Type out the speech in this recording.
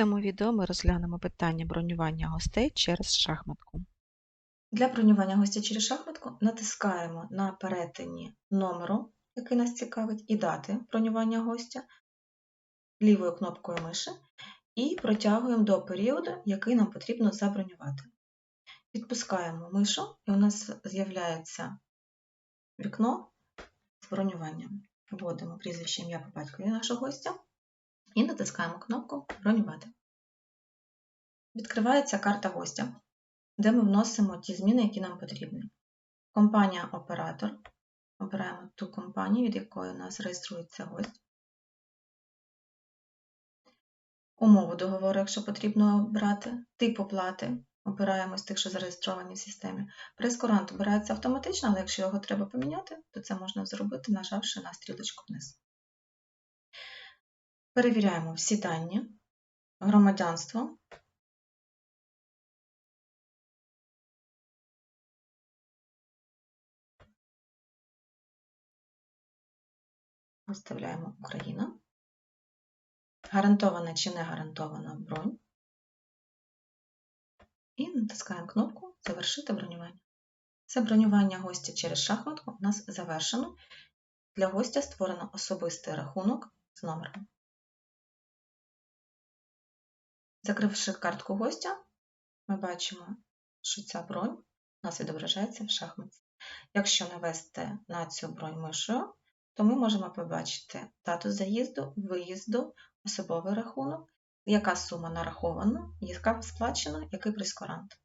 цьому відео ми розглянемо питання бронювання гостей через шахматку. Для бронювання гостя через шахматку натискаємо на перетині номеру, який нас цікавить, і дати бронювання гостя лівою кнопкою миші і протягуємо до періоду, який нам потрібно забронювати. Відпускаємо мишу, і у нас з'являється вікно з бронюванням. Вводимо прізвище ім'я по батькові нашого гостя і натискаємо кнопку Бронювати. Відкривається карта гостя, де ми вносимо ті зміни, які нам потрібні. Компанія Оператор. Обираємо ту компанію, від якої у нас реєструється гость. Умову договору, якщо потрібно обрати, тип оплати. Обираємо з тих, що зареєстровані в системі. Прескурант обирається автоматично, але якщо його треба поміняти, то це можна зробити, нажавши на стрілочку вниз. Перевіряємо всі дані, громадянство. Виставляємо Україна. Гарантована чи не гарантована бронь. І натискаємо кнопку Завершити бронювання. Це бронювання гостя через шахматку у нас завершено. Для гостя створено особистий рахунок з номером. Закривши картку гостя, ми бачимо, що ця бронь у нас відображається в шахматці. Якщо навести на цю бронь мишою, то ми можемо побачити дату заїзду, виїзду, особовий рахунок, яка сума нарахована, яка сплачена, який прескурант.